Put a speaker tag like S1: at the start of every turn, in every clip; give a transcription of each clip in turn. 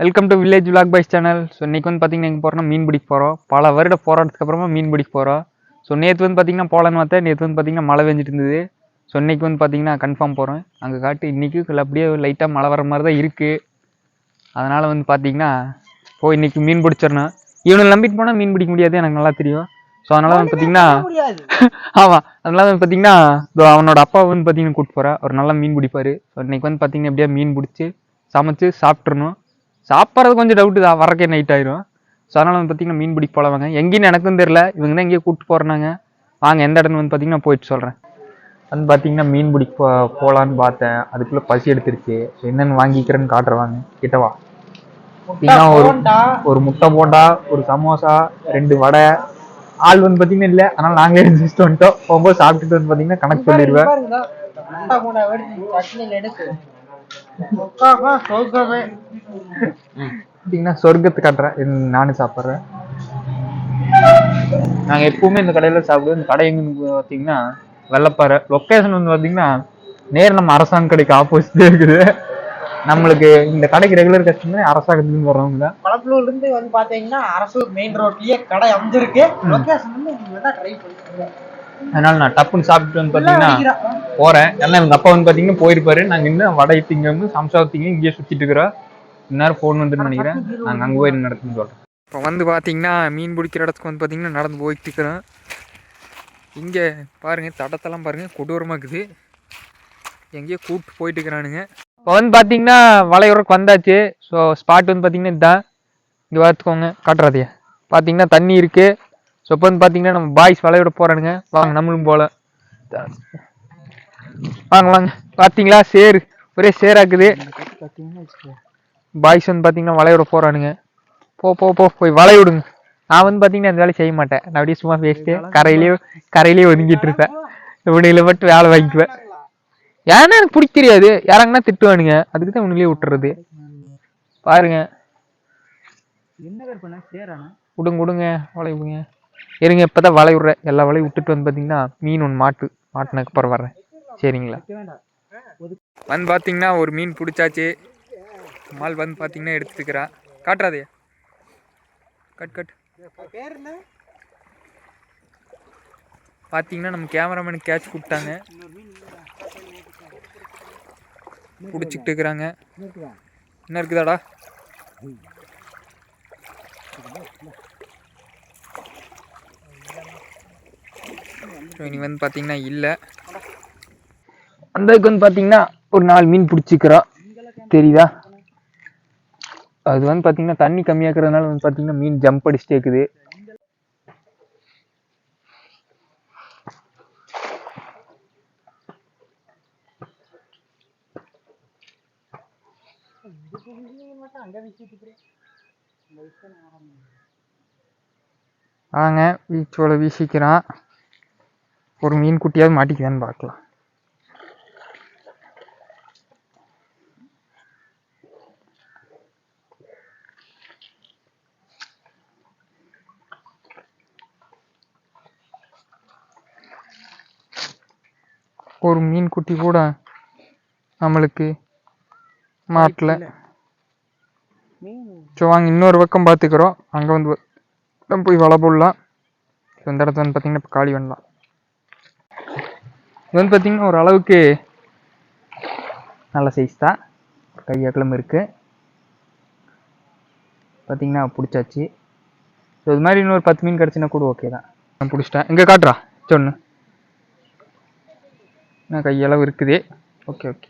S1: Welcome to village vlog boys channel so இன்னைக்கு வந்து பார்த்தீங்கன்னா எங்கே போகிறோம்னா மீன் பிடிக்க போகிறோம் பல வருட போராட்டத்துக்கு அப்புறமா மீன் பிடிக்க போகிறோம் ஸோ நேற்று வந்து பார்த்தீங்கன்னா போகலான்னு பார்த்தேன். நேற்று வந்து பார்த்தீங்கன்னா மழை பெஞ்சிட்டு இருந்தது ஸோ இன்னைக்கு வந்து பார்த்தீங்கன்னா கன்ஃபார்ம் போகிறோம் அங்கே காட்டு இன்னைக்கு அப்படியே லைட்டாக மழை வர மாதிரி தான் இருக்குது அதனால் வந்து பார்த்தீங்கன்னா போய் இன்னைக்கு மீன் பிடிச்சிடணும். இவனை நம்பிட்டு போனால் மீன் பிடிக்க முடியாது எனக்கு நல்லா தெரியும். ஸோ அதனால் வந்து பார்த்தீங்கன்னா ஆமாம் அதனால வந்து பார்த்தீங்கன்னா அவனோட அப்பா வந்து பார்த்தீங்கன்னா கூப்பிட்டு போகிறா அவர் நல்லா மீன் பிடிப்பாரு. ஸோ இன்னைக்கு வந்து பார்த்தீங்கன்னா எப்படியா மீன் பிடிச்சி சமைச்சு சாப்பிட்றணும் சாப்பிட்றது கொஞ்சம் டவுட்டு தான். வரக்கே நைட் ஆயிரும். ஸோ அதனால் வந்து பார்த்தீங்கன்னா மீன் பிடிக்க போகலாங்க எங்கேயும் எனக்கும் தெரியல. இவங்க தான் எங்கேயோ கூப்பிட்டு போகிறாங்க வாங்க எந்த இடம்னு வந்து பார்த்தீங்கன்னா போயிட்டு சொல்கிறேன் வந்து பார்த்தீங்கன்னா மீன் பிடிக்க போ போகலான்னு பார்த்தேன். அதுக்குள்ளே பசி எடுத்துருச்சு. என்னென்னு வாங்கிக்கிறேன்னு காட்டுறவாங்க கிட்டவா பார்த்தீங்கன்னா ஒரு. ஒரு முட்டை போண்டா ஒரு சமோசா ரெண்டு வடை. ஆள் வந்து பார்த்தீங்கன்னா இல்லை. அதனால் நாங்களே ரெஜிஸ்ட் வந்துட்டோம். போகும்போது சாப்பிட்டுட்டு வந்து பார்த்தீங்கன்னா கணக்கு சொல்லிடுவேன்.
S2: சோகமே.
S1: பார்த்தீங்கன்னா சொர்க்கத்தை காட்டுறேன். நானும் சாப்பிட்றேன். நாங்கள் எப்பவுமே இந்த கடையில் சாப்பிடுவோம். இந்த கடை எங்கன்னு பார்த்தீங்கன்னா வெள்ளப்பாறை. லொக்கேஷன் வந்து பார்த்தீங்கன்னா நேர் நம்ம அரசாங்க கடைக்கு ஆப்போசிட்டே இருக்குது. நம்மளுக்கு இந்த கடைக்கு ரெகுலர் கஸ்டமர் அரசாங்கத்துலேருந்து வர்றவங்க தான்
S2: பழப்பலூர்ல இருந்து வந்து பாத்தீங்கன்னா அரசூர் மெயின் ரோட்லயே கடை அமைஞ்சிருக்கு. லொகேஷன் வந்து நீங்க வேணா ட்ரை பண்ணுங்க
S1: அதனால நான் டப்புன்னு சாப்பிட்டு வந்து பார்த்தீங்கன்னா போறேன். ஏன்னா எங்க அப்பா வந்து பாத்தீங்கன்னா போயிருப்பாரு. நாங்க இன்னும் வடை திங்க சம்சா திங்க இங்கேயே சுத்திட்டு இருக்கிறோம் இந்நேரம் ஃபோன் வந்துன்னு நினைக்கிறேன். நாங்க அங்க போய் என்ன நடக்குன்னு சொல்றேன். இப்போ வந்து பாத்தீங்கன்னா மீன் பிடிக்கிற இடத்துக்கு வந்து பாத்தீங்கன்னா நடந்து போயிட்டு இருக்கிறோம். இங்க பாருங்க தடத்தெல்லாம் பாருங்க கொடூரமா இருக்குது. எங்கேயோ கூப்பிட்டு போயிட்டு இருக்கிறானுங்க. இப்போ வந்து பாத்தீங்கன்னா வளையுறக்கு வந்தாச்சு. ஸோ ஸ்பாட் வந்து பாத்தீங்கன்னா இதுதான் இங்க பார்த்துக்கோங்க காட்டுறாதையா பாத்தீங்கன்னா தண்ணி இருக்கு. ஸோ இப்போ வந்து பாத்தீங்கன்னா நம்ம பாய்ஸ் வளையோட போறானுங்க. வாங்க நம்மளும் போல வாங்க வாங்க. பாத்தீங்களா? சேரு. ஒரே சேராக்குது. பாய்ஸ் வந்து பாத்தீங்கன்னா வளையோட போறானுங்க. போ போ போ போய் வளைய விடுங்க நான் வந்து பாத்தீங்கன்னா அந்த வேலையை செய்ய மாட்டேன். நான் அப்படியே சும்மா பேசிட்டு கரையிலேயே கரையிலேயே ஒதுங்கிட்டு இருப்பேன். இவனுங்களை மட்டும் வேலை வாங்கிக்குவேன். ஏன்னா எனக்கு பிடிக்க தெரியாது. யாராங்கன்னா திட்டுவானுங்க. அதுக்கு தான் உன்னிலே விட்டுறது. பாருங்க. விடுங்க விடுங்க வலை இருங்க இப்போ தான் வலை விடுறேன் எல்லா வலையும் விட்டுட்டு வந்து பார்த்தீங்கன்னா மீன் ஒன்று மாட்டு மாட்டினதுக்கு அப்புறம் வர்றேன். சரிங்களா? வந்து பார்த்தீங்கன்னா ஒரு மீன் பிடிச்சாச்சு. மால் வந்து பார்த்தீங்கன்னா எடுத்துக்கிறான் காட்டுறாதே. Cut cut. பார்த்தீங்கன்னா நம்ம கேமராமேனுக்கு கேட்ச் கொடுத்தாங்க பிடிச்சிக்கிட்டு இருக்கிறாங்க. என்ன இருக்குதாடா? இனி வந்து பார்த்தீங்கன்னா இல்லை. அந்ததுக்கு வந்து பார்த்தீங்கன்னா ஒரு நாலு மீன் பிடிச்சிக்கிறோம் தெரியுதா? அது வந்து பார்த்தீங்கன்னா தண்ணி கம்மியாக்குறதுனால வந்து பார்த்தீங்கன்னா மீன் ஜம்ப் அடிச்சுட்டே இருக்குது. வாங்க வீச்சோட வீசிக்கிறான். ஒரு மீன் குட்டியாவது மாட்டிக்குதான்னு பார்க்கலாம். ஒரு மீன் குட்டி கூட நம்மளுக்கு மாட்டல. ஸோ வாங்க இன்னொரு பக்கம் பார்த்துக்கிறோம். அங்கே வந்து போய் வலை போடலாம் இந்த இடத்துல வந்து பார்த்தீங்கன்னா இப்போ காலி பண்ணலாம். இது வந்து பார்த்தீங்கன்னா ஒரு அளவுக்கு நல்ல சைஸ் தான். கையகலம் இருக்குது பார்த்தீங்கன்னா பிடிச்சாச்சு. ஸோ இது மாதிரி இன்னொரு பத்து மீன் கிடச்சினா கூட ஓகே தான். நான் பிடிச்சிட்டேன். இங்கே காட்டுறா. சொன்னு. நான் கையளவு இருக்குது. ஓகே ஓகே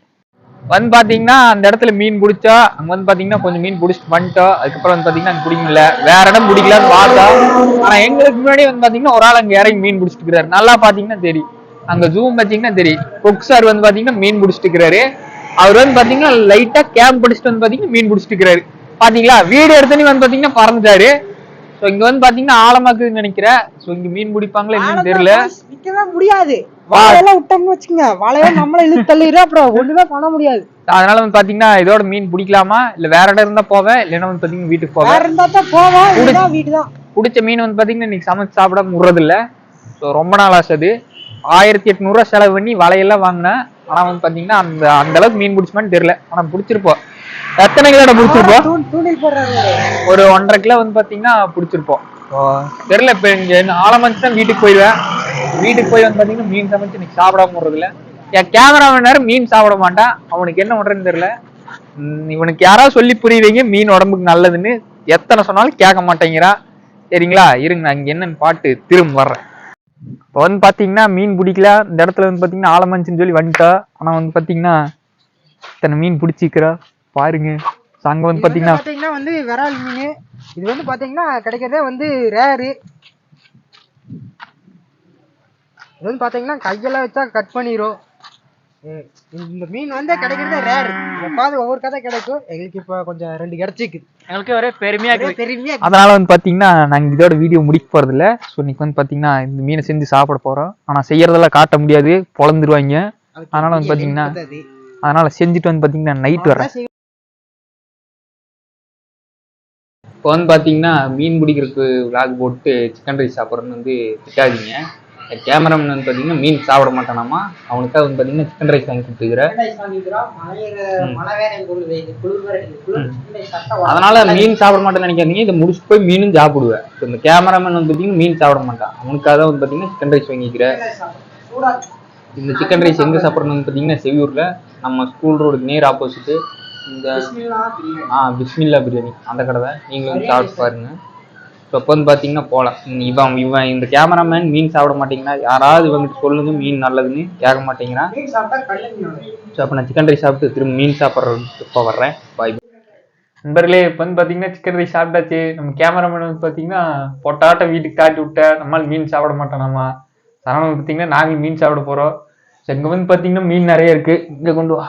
S1: வந்து பார்த்தீங்கன்னா அந்த இடத்துல மீன் பிடிச்சா அங்கே வந்து பார்த்தீங்கன்னா கொஞ்சம் மீன் பிடிச்சிட்டு வந்துட்டோம் அதுக்கப்புறம் வந்து பார்த்தீங்கன்னா அங்க பிடிக்க வேற இடம் பிடிக்கலான்னு பார்த்தோம் ஆனால் எங்களுக்கு முன்னாடி வந்து பார்த்தீங்கன்னா ஒரு ஆள் அங்கே இறங்கி மீன் பிடிச்சிட்டு இருக்கிறாரு. நல்லா பார்த்தீங்கன்னா தெரியும். அங்க ஜூம் பாத்தீங்கன்னா தெரியும். கொக் சார் வந்து பாத்தீங்கன்னா மீன் பிடிச்சிட்டு இருக்கிறாரு. அவர் வந்து பாத்தீங்கன்னா லைட்டா கேம்ப் பிடிச்சிட்டு வந்து பாத்தீங்கன்னா மீன் பிடிச்சிட்டு இருக்கிறாரு. பாத்தீங்களா? வீடியோ எடுத்தோன்னே வந்து பாத்தீங்கன்னா பறந்துட்டாரு. ஸோ இங்க வந்து பாத்தீங்கன்னா ஆழமாக்குதுன்னு நினைக்கிறேன். ஸோ இங்க மீன் பிடிப்பாங்களா என்னன்னு தெரியல.
S2: நிக்கவே முடியாது. வாழையெல்லாம் விட்டோம்னு வச்சுங்க வாழையை நம்மள இழுத்து தள்ளிடுறோம் அப்புறம் ஒண்ணுமே பண்ண முடியாது.
S1: அதனால வந்து பாத்தீங்கன்னா இதோட மீன் பிடிக்கலாமா? இல்ல வேற இடம் இருந்தா போவேன் இல்லைன்னா வந்து பாத்தீங்கன்னா வீட்டுக்கு போவேன்
S2: வேற இருந்தா தான் இதுதான் வீடு தான்
S1: பிடிச்ச மீன் வந்து பாத்தீங்கன்னா இன்னைக்கு சமைச்சு சாப்பிட முறது இல்ல ஸோ ரொம்ப நாள் ஆசை அது. ஆயிரத்தி எட்நூறுவா செலவு பண்ணி வலையெல்லாம் வாங்கினேன். ஆனா வந்து பாத்தீங்கன்னா அந்த அந்த அளவுக்கு மீன் பிடிச்சுமான்னு தெரியல. ஆனா பிடிச்சிருப்போம் எத்தனை கிலோட பிடிச்சிருப்போம் ஒரு ஒன்றரை கிலோ வந்து பாத்தீங்கன்னா பிடிச்சிருப்போம். தெரியல இப்ப இங்க ஆலமஞ்சு தான் வீட்டுக்கு போயிடுவேன். வீட்டுக்கு போய் வந்து பாத்தீங்கன்னா மீன் சமைச்சு இன்னைக்கு சாப்பிடாம போறது இல்ல என் கேமராமேன் நேரம் மீன் சாப்பிட மாட்டான். அவனுக்கு என்ன பண்றதுன்னு தெரியல. இவனுக்கு யாராவது சொல்லி புரிய வைங்க மீன் உடம்புக்கு நல்லதுன்னு. எத்தனை சொன்னாலும் கேட்க மாட்டேங்கிறான் சரிங்களா? இருங்க நான் இங்க என்னன்னு பாட்டு திரும்ப வர்றேன். இப்போ வந்து பாத்தீங்கன்னா மீன் பிடிக்கல. இந்த இடத்துல வந்து பாத்தீங்கன்னா ஆலமஞ்சுன்னு சொல்லி வந்துட்டா. ஆனா வந்து பாத்தீங்கன்னா இத்தனை மீன் பிடிச்சிக்கிறா பாருங்க. So அங்க வந்து பாத்தீங்கன்னா
S2: பாத்தீங்கன்னா வந்து விரால் மீன். இது வந்து பாத்தீங்கன்னா கிடைக்கிறதே வந்து ரேரு. இது வந்து பாத்தீங்கன்னா கையெல்லாம் வச்சா கட் பண்ணிரும். ம், இந்த மீன் வந்து கிடைக்கிறதே ரேர் எப்பாவது ஒவ்வொரு கதை கிடைக்கும். எங்களுக்கு இப்ப கொஞ்சம் ரெண்டு கிடைச்சிருக்கு.
S1: எங்களுக்கு ஒரே பெருமையா
S2: பெருமையா
S1: அதனால வந்து பாத்தீங்கன்னா நாங்க இதோட வீடியோ முடிக்க போறது இல்ல ஸோ இன்னைக்கு வந்து பாத்தீங்கன்னா இந்த மீனை செஞ்சு சாப்பிட போறோம். ஆனா செய்யறதெல்லாம் காட்ட முடியாது. பொழந்துருவாங்க. அதனால வந்து பாத்தீங்கன்னா அதனால செஞ்சுட்டு வந்து பாத்தீங்கன்னா நைட் வரேன் இப்போ வந்து பாத்தீங்கன்னா மீன் பிடிக்கிறதுக்கு விளாக் போட்டு சிக்கன் ரைஸ் சாப்பிட்றேன்னு வந்து திட்டாதீங்க. கேமராமேன் வந்து பாத்தீங்கன்னா மீன் சாப்பிட மாட்டானாமா? அவனுக்காக வந்து பாத்தீங்கன்னா சிக்கன் ரைஸ் வாங்கி
S2: வா-
S1: அதனால மீன் சாப்பிட மாட்டேன்னு நினைக்காதீங்க. இதை முடிச்சுட்டு போய் மீனும் சாப்பிடுவேன். இந்த கேமராமேன் வந்து பாத்தீங்கன்னா மீன் சாப்பிட மாட்டான். அவனுக்காக தான் வந்து பாத்தீங்கன்னா சிக்கன் ரைஸ் வாங்கிக்கிறேன் இந்த சிக்கன் ரைஸ் எங்க சாப்பிடணும்னு பாத்தீங்கன்னா செவியூர்ல நம்ம ஸ்கூல் ரோடுக்கு நேர் ஆப்போசிட் இந்த. ஆ பிஸ்மில்லா பிரியாணி. அந்த கடை தான் நீங்களும் வந்து சாப்பிட்டு பாருங்க. ஸோ இப்போ வந்து பார்த்தீங்கன்னா போகலாம் இவன் இவன் இந்த கேமராமேன் மீன் சாப்பிட மாட்டேங்கிறா. யாராவது இவங்கிட்ட சொல்லுங்க மீன் நல்லதுன்னு கேட்க மாட்டேங்கிறான் ஸோ அப்போ நான் சிக்கன் ரைஸ் சாப்பிட்டு திரும்ப மீன் சாப்பிட்றதுக்கு இப்போ வர்றேன். பாய் நண்பர்களே இப்போ வந்து பார்த்தீங்கன்னா சிக்கன் ரைஸ் சாப்பிட்டாச்சு. நம்ம கேமராமேன் வந்து பார்த்தீங்கன்னா பொட்டாட்ட வீட்டுக்கு காட்டி விட்ட. நம்மளால் மீன் சாப்பிட மாட்டோம் நம்ம. அதனால வந்து பார்த்தீங்கன்னா நாங்கள் மீன் சாப்பிட போகிறோம் ஸோ இங்கே வந்து பார்த்தீங்கன்னா மீன் நிறைய இருக்குது இங்கே கொண்டு வா.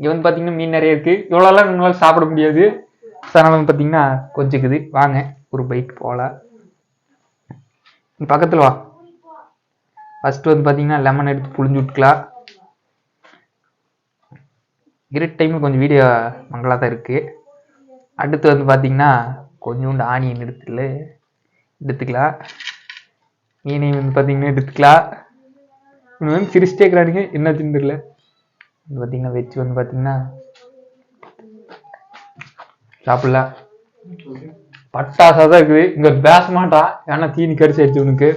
S1: இங்கே வந்து பார்த்தீங்கன்னா மீன் நிறைய இருக்குது இவ்வளோலாம் நம்மளால் சாப்பிட முடியாது. ஸோ அதனால பார்த்தீங்கன்னா கொஞ்சிக்குது. வாங்க ஒரு பைக் போகலாம் பக்கத்தில் வா. ஃபஸ்ட்டு வந்து பார்த்தீங்கன்னா லெமன் எடுத்து புழிஞ்சு விட்டுக்கலாம். இருட் டைமில் கொஞ்சம் வீடியோ மங்களாக தான் இருக்குது அடுத்து வந்து பார்த்தீங்கன்னா கொஞ்சோண்டு ஆனியன் எடுத்துல எடுத்துக்கலாம். மீனையும் வந்து பார்த்தீங்கன்னா எடுத்துக்கலாம். இன்னும் வந்து சிரிச்சிட்டே இருக்கிறானுங்க. என்னாச்சுன்னு தெரியல வந்து பார்த்தீங்கன்னா வெஜ் வந்து பார்த்தீங்கன்னா சாப்பிடலாம் பட்டாசா தான் இருக்குது. இங்கே பேச மாட்டான் ஏன்னா தீனி கடிச்சு ஆயிடுச்சு உனக்கு.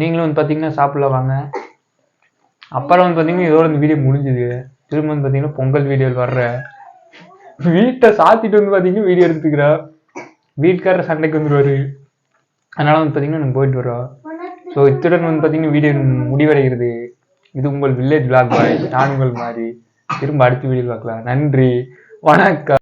S1: நீங்களும் வந்து பார்த்தீங்கன்னா சாப்பிடலாம் வாங்க. அப்புறம் வந்து பார்த்தீங்கன்னா இதோட இந்த வீடியோ முடிஞ்சுது. திரும்ப வந்து பார்த்தீங்கன்னா பொங்கல் வீடியோ வர்ற வீட்டை சாத்திட்டு வந்து பார்த்தீங்கன்னா வீடியோ எடுத்துக்கிறா. வீட்டுக்காரர் சண்டைக்கு வந்துருவாரு. அதனால வந்து பார்த்தீங்கன்னா நம்ம போயிட்டு வரோம் ஸோ இத்துடன் வந்து பார்த்தீங்கன்னா வீடியோ முடிவடைகிறது. இது உங்கள் வில்லேஜ் vlog பாய் நான் உங்கள் மாதிரி திரும்ப அடுத்த வீடியோ பார்க்கலாம். நன்றி. வணக்கம்.